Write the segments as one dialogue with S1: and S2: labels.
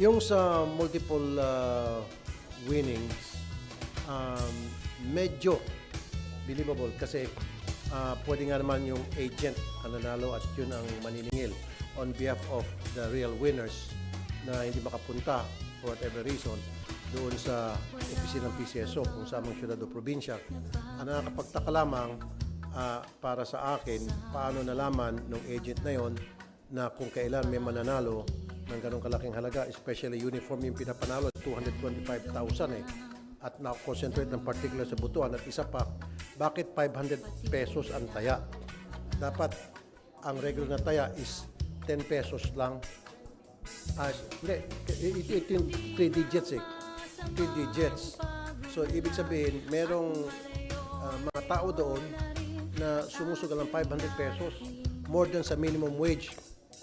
S1: Yung sa multiple uh, winnings, um, medyo believable kasi uh, pwede nga naman yung agent ang nanalo at yun ang maniningil on behalf of the real winners na hindi makapunta for whatever reason doon sa opisina ng PCSO kung sa amang syudad o probinsya. Ang nakakapagtaka lamang ah, para sa akin, paano nalaman ng agent na yon na kung kailan may mananalo ng ganong kalaking halaga, especially uniform yung pinapanalo, 225,000 eh. At na-concentrate ng particular sa butuan. At isa pa, bakit 500 pesos ang taya? Dapat ang regular na taya is 10 pesos lang. Ah, hindi, ito, yung 3 digits eh. 3 digits. So, ibig sabihin, merong ah, mga tao doon na sumusugal ng 500 pesos more than sa minimum wage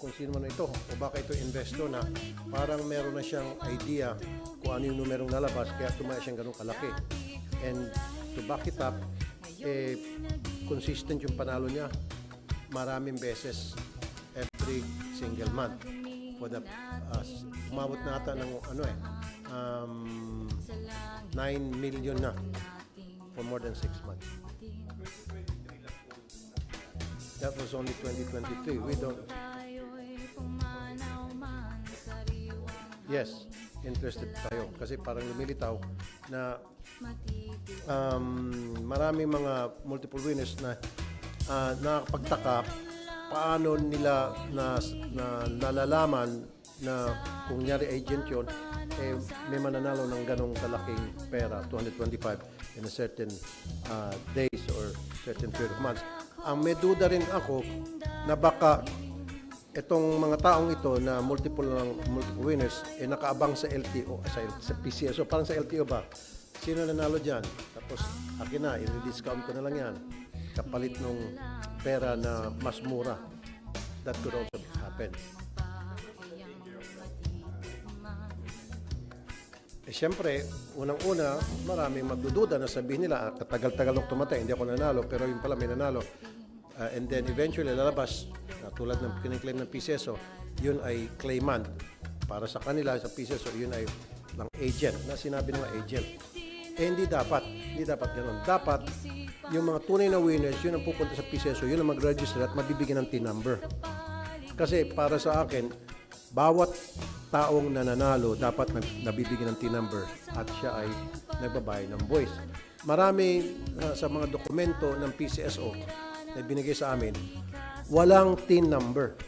S1: kung sino man ito o baka ito investor na parang meron na siyang idea kung ano yung numerong nalabas kaya tumaya siyang ganun kalaki and to back it up eh, consistent yung panalo niya maraming beses every single month for the uh, umabot na ata ng ano eh um, 9 million na for more than 6 months That was only 2023. We don't. Yes, interested tayo. Kasi parang lumilitaw na um, maraming mga multiple winners na uh, nakakapagtaka paano nila na, na nalalaman na kung nyari agent yun, eh, may mananalo ng ganong kalaking pera, 225 in a certain uh, days or certain period of months. Ang may duda rin ako na baka itong mga taong ito na multiple ng multiple winners eh nakaabang sa LTO sa, sa PCSO parang sa LTO ba? Sino nanalo diyan tapos akin na i-discount ko na lang yan. Kapalit nung pera na mas mura. That could also happen. Eh, siyempre, unang-una, maraming magdududa na sabihin nila, ah, katagal-tagal nung tumatay, hindi ako nanalo, pero yung pala may nanalo. Ah, and then eventually, lalabas, tulad ng kiniklaim ng PCSO, yun ay claimant. Para sa kanila, sa PCSO, yun ay ng agent, na sinabi ng agent. Eh, hindi dapat. Hindi dapat ganun. Dapat, yung mga tunay na winners, yun ang pupunta sa PCSO, yun ang mag-register at mabibigyan ng T-number. Kasi para sa akin, bawat taong nananalo dapat nab- nabibigyan ng T-number at siya ay nagbabayad ng voice. Marami uh, sa mga dokumento ng PCSO na binigay sa amin, walang T-number.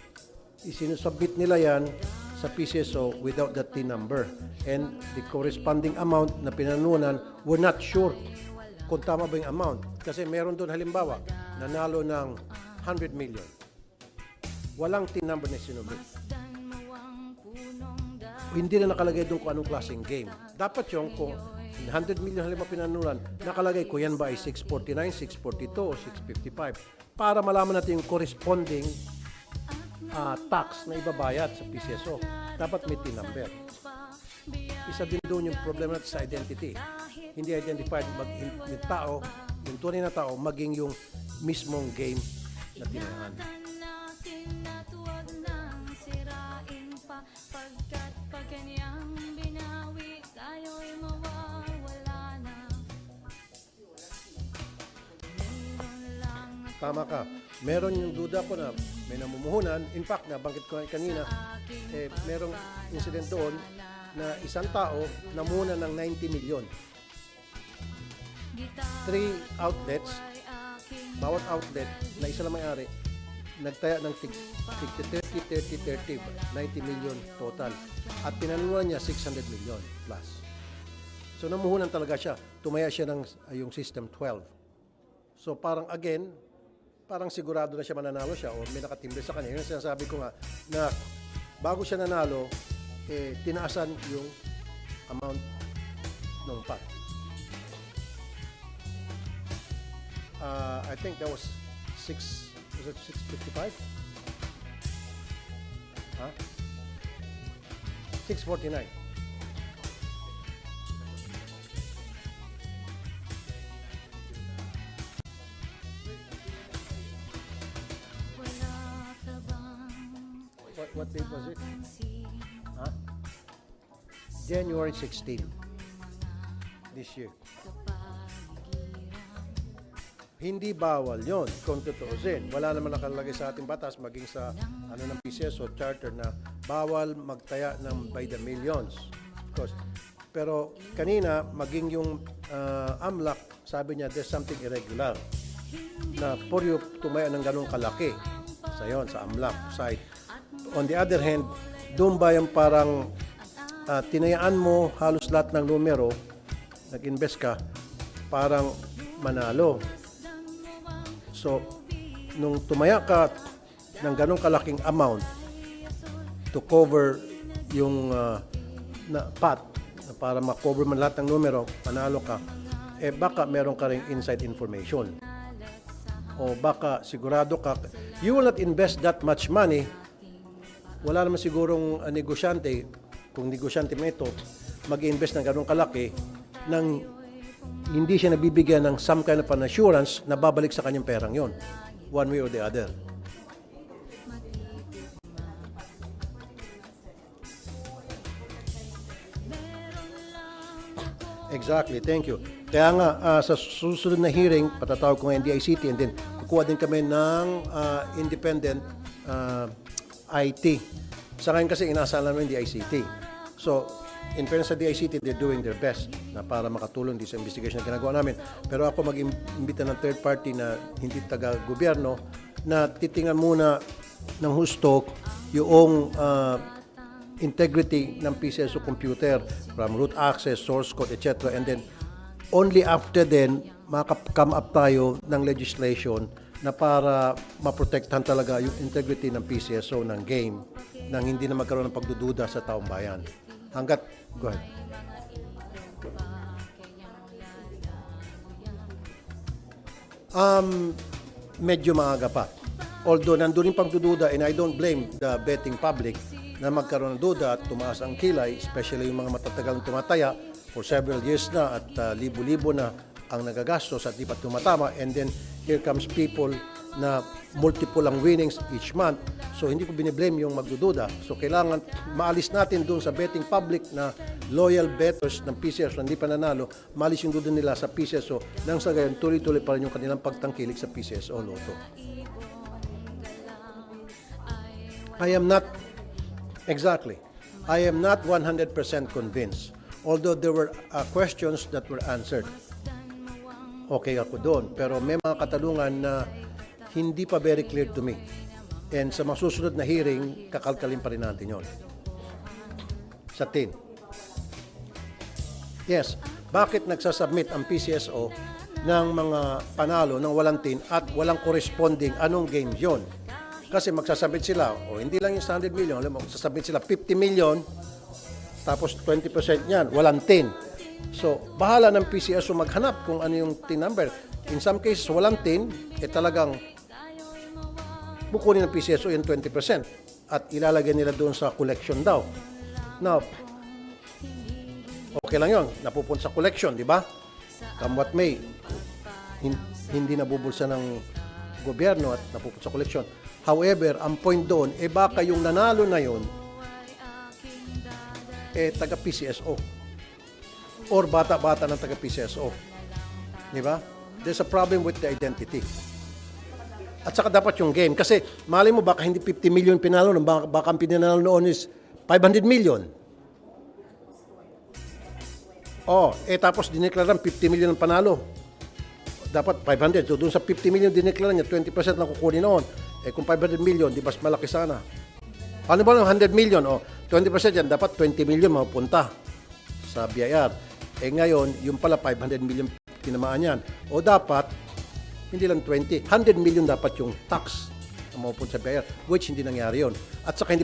S1: Isinusubmit nila yan sa PCSO without the T-number. And the corresponding amount na pinanunan, we're not sure kung tama ba yung amount. Kasi meron doon halimbawa, nanalo ng 100 million. Walang T-number na sinubmit hindi na nakalagay doon kung anong klaseng game. Dapat yung kung 100 million halimbawa pinanulan, nakalagay ko yan ba ay 649, 642 o 655 para malaman natin yung corresponding ah, tax na ibabayad sa PCSO. Dapat may T-number. Isa din doon yung problema natin sa identity. Hindi identified mag, yung tao, yung tunay na tao, maging yung mismong game na tinahan. Tama ka. Meron yung duda ko na may namumuhunan. In fact, nabanggit ko kanina, eh, merong incident doon na isang tao namuna ng 90 million. Three outlets, bawat outlet na isa lang may-ari, nagtaya ng tig, tig 30, 30, 30, 90 million total. At pinanunan niya 600 million plus. So namuhunan talaga siya. Tumaya siya ng uh, yung system 12. So parang again, parang sigurado na siya mananalo siya o may nakatimbre sa kanya. Yung sinasabi ko nga na bago siya nanalo, eh, tinaasan yung amount ng pot. Uh, I think that was 6, was it 655? Huh? 649. Date was it? Huh? January 16 this year. Hindi bawal yon kung tutuusin. Wala naman nakalagay sa ating batas maging sa ano ng PCS o charter na bawal magtaya ng by the millions. Of course. Pero kanina, maging yung ah, AMLAC, sabi niya, there's something irregular na for you tumaya ng ganong kalaki sa yon sa AMLAC side. On the other hand, doon ba yung parang ah, tinayaan mo halos lahat ng numero, nag-invest ka, parang manalo. So, nung tumaya ka ng ganong kalaking amount to cover yung ah, na pat na para ma-cover man lahat ng numero, panalo ka, eh baka meron ka ring inside information. O baka sigurado ka, you will not invest that much money, wala naman sigurong ah, negosyante, kung negosyante mo ito, mag-invest ng ganong kalaki, nang hindi siya nabibigyan ng some kind of an assurance na babalik sa kanyang perang yon one way or the other. Exactly, thank you. Kaya nga, ah, sa susunod na hearing, patatawag ko ng DICT and then kukuha din kami ng ah, independent ah, IT. Sa ngayon kasi inaasahan namin DICT. So, in fairness sa DICT, they're doing their best na para makatulong din sa investigation na ginagawa namin. Pero ako mag-imbita ng third party na hindi taga-gobyerno na titingnan muna ng husto yung ah, integrity ng PCSO computer from root access, source code, etc. And then, only after then, makaka-come up tayo ng legislation na para maprotektahan talaga yung integrity ng PCSO ng game nang hindi na magkaroon ng pagdududa sa taong bayan. Hanggat, go ahead. Um, medyo maaga pa. Although nandun yung pagdududa and I don't blame the betting public na magkaroon ng duda at tumaas ang kilay, especially yung mga matatagal tumataya for several years na at uh, libo-libo na ang nagagastos at di pa tumatama and then here comes people na multiple ang winnings each month. So hindi ko biniblame yung magdududa. So kailangan maalis natin doon sa betting public na loyal bettors ng PCSO na hindi pa nanalo, maalis yung duda nila sa PCSO nang sa gayon tuloy-tuloy pa rin yung kanilang pagtangkilik sa PCSO Lotto. I am not exactly. I am not 100% convinced. Although there were uh, questions that were answered. Okay ako doon. Pero may mga katanungan na hindi pa very clear to me. And sa masusunod na hearing, kakalkalin pa rin natin yon. Sa tin. Yes, bakit nagsasubmit ang PCSO ng mga panalo ng walang tin at walang corresponding anong game yon? Kasi magsasubmit sila, o hindi lang yung 100 million, alam mo, magsasubmit sila 50 million, tapos 20% niyan, walang tin. So, bahala ng PCSO maghanap kung ano yung tin number. In some cases, walang tin, eh talagang bukunin ng PCSO yung 20% at ilalagay nila doon sa collection daw. Now, okay lang yun. Napupunta sa collection, di ba? Come what may. Hin- hindi nabubulsa ng gobyerno at napupunta sa collection. However, ang point doon, eh baka yung nanalo na yun, eh taga PCSO. Or bata-bata ng taga PCSO. Di ba? There's a problem with the identity. At saka dapat yung game. Kasi mali mo baka hindi 50 million pinalo, baka, baka ang pinanalo noon is 500 million. Oh, eh tapos dineklaran 50 million ang panalo. Dapat 500. So doon sa 50 million dineklaran niya, 20% lang kukunin noon. Eh kung 500 million, di mas malaki sana. Ano ba ng 100 million? Oh, 20% yan, dapat 20 million mapupunta sa BIR. Eh ngayon, yung pala 500 million tinamaan yan. O dapat, hindi lang 20, 100 million dapat yung tax na mapupunta sa BIR, which hindi nangyari yon. At saka hindi